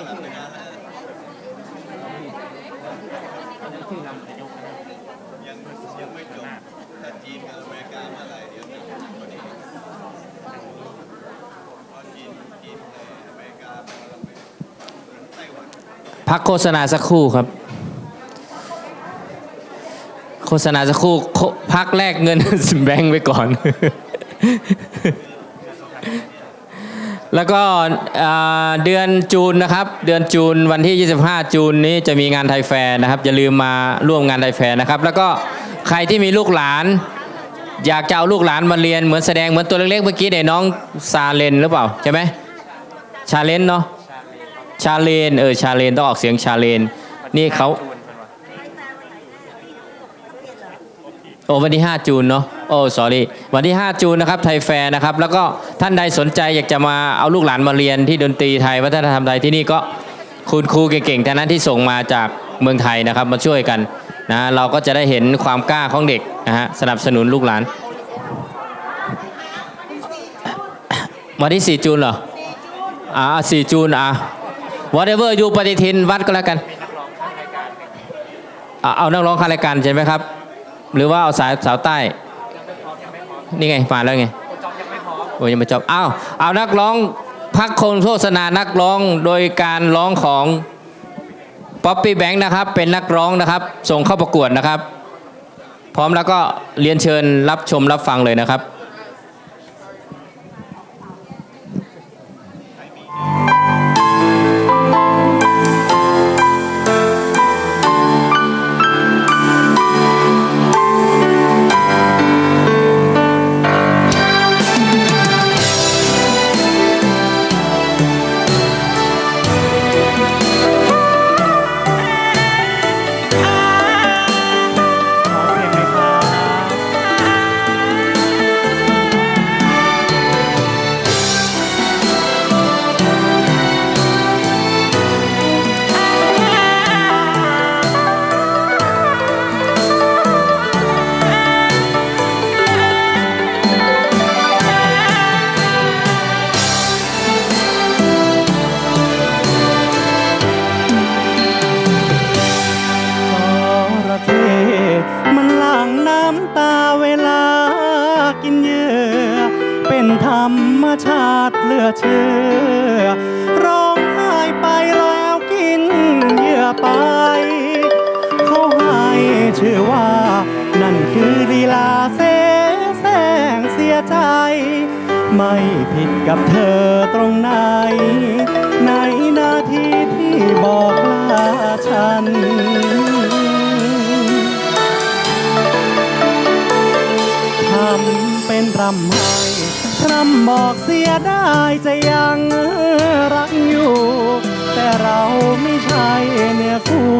ยังยังไม่จบแต่จีนกับอเมริกาเมื่อไหร่เดี๋ยวจะจบพอดีเพราะจีนจีนเลยอเมริกาไปแล้วไปไต้หวัน พักโฆษณาสักครู่ครับ โฆษณาสักครู่โคพักแลกเงิน แบงค์ไว้ก่อน แล้วก็เดือนจูนนะครับ เดือนจูนวันที่ 25 จูนนี้จะมีงานไทยแฟร์นะครับอย่าลืมมาร่วมงานไทยแฟร์นะครับ แล้วก็ใครที่มีลูกหลาน อยากจะเอาลูกหลานมาเรียนเหมือนแสดงเหมือนตัวเล็กๆเมื่อกี้เด็กน้องซาเลนหรือเปล่าใช่ไหมชาเลนเนาะชาเลนเออชาเลนต้องออกเสียงชาเลนนี่เขาโอ้วันที่ 5 จูนเนาะ โอ้สอรี่วันที่ 5 จูนนะครับไทยแฟร์นะครับ แล้วก็ท่านใดสนใจอยากจะมาเอาลูกหลานมาเรียนที่ดนตรีไทยวัฒนธรรมไทยที่นี่ก็คุณครูเก่งๆท่านนั้นที่ส่งมาจากเมืองไทยนะครับมาช่วยกันนะเราก็จะได้เห็นความกล้าของเด็กนะฮะสนับสนุนลูกหลาน วันที่ 4 จูนเหรออ่า4จูนอะ whatever อยู่ปฏิทินวัดก็แล้วกันเอาเอานักร้องข้ารายการใช่ไหมครับ หรือว่าเอาสายสาวใต้ นี่ไงมาแล้วไงโอ้ยยังไม่จบอ้าวเอานักร้องพักโคนโฆษณานักร้องโดยการร้องของป๊อปปี้แบงค์นะครับ เป็นนักร้องนะครับ ส่งเข้าประกวดนะครับ พร้อมแล้วก็เรียนเชิญรับชมรับฟังเลยนะครับ มันหลั่งน้ำตาเวลากินเยื่อ เป็นธรรมชาติเลือเชื่อ ร้องไห้ไปแล้วกินเยื่อไป เขาให้ชื่อว่า นั่นคือลีลาเสแสงเสียใจ ไม่ผิดกับเธอตรงไหน ในนาทีที่บอกลาฉัน รำไห้พร่ำบอกเสียได้จะยังรักอยู่ แต่เราไม่ใช่เนื้อคู่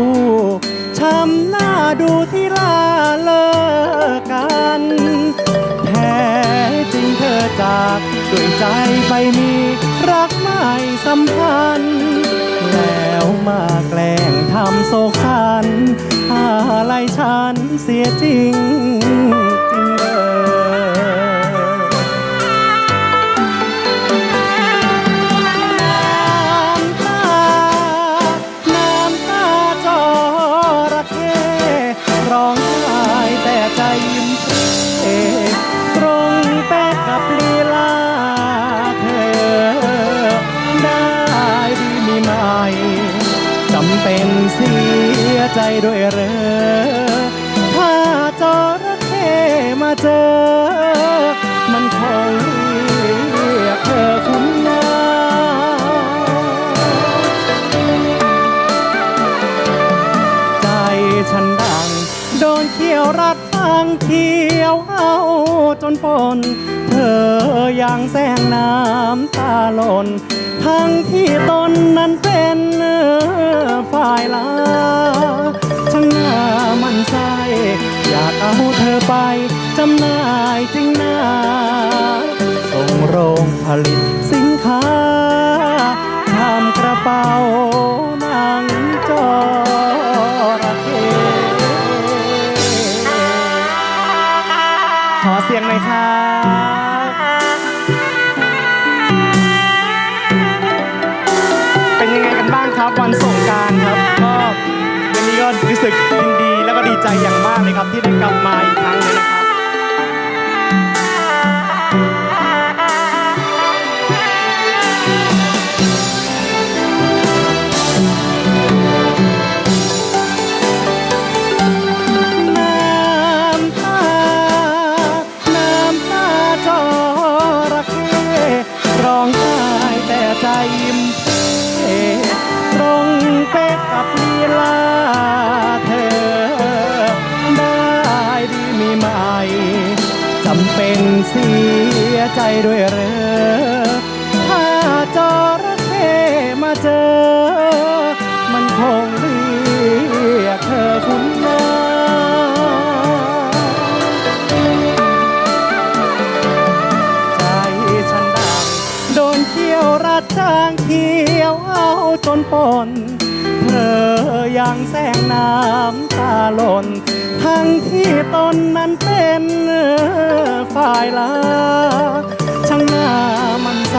ช้ำหน้าดูที่ลาเลิกกันแท้จริงเธอจากด้วยใจไปมีรักไม่สัมพันธ์แล้วมาแกล้งทำโศกสันอะไรฉันเสียจริงจริงเลย ด้วยเหรอถ้าจระเข้มาเจอ มันคงเรียกเธอคุณนาใจฉันดัง โดนเขี้ยวรัดฟังเขี้ยวเอาจนปน เธอยังแซงน้ำตาหล่นทั้งที่ตนนั้นเป็นฝ่ายลาช่างหน้า มันไส้อยากเอาเธอไปจำหน่ายจริงนาส่งโรงผลิตสินค้าทำกระเป๋าหนังจระเข้ขอเสียงหน่อยครับเป็นยังไงกันบ้างครับวันสงการครับ รู้สึกยินดีแล้วก็ดีใจอย่างมากเลยครับที่ได้กลับมาอีกครั้งหนึงนะครับ เสียใจด้วยเหรอถ้าจระเข้มาเจอ มันคงเรียกเธอคุณนาใจฉันดังโดนเขี้ยวรัดจางเขียวเอาจนปน เธอยังแสงน้ำตาหล่น ทั้งที่ตนนั้นเป็นฝ่ายลาช่างหน้ามันใจ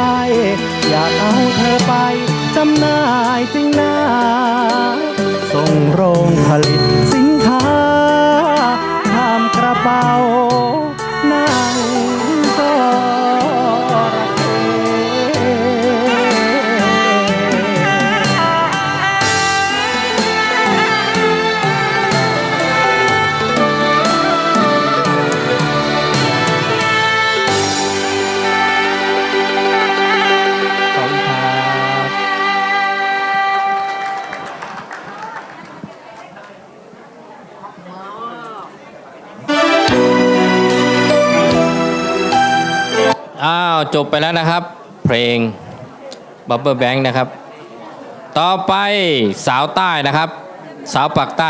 อยากเอาเธอไปจำหน่ายจริงนาส่งโรงผลิตสินค้าทำกระเป๋า จบไปแล้วนะครับ เพลงบับเบิลแบงค์นะครับ ต่อไปสาวใต้นะครับ สาวปากใต้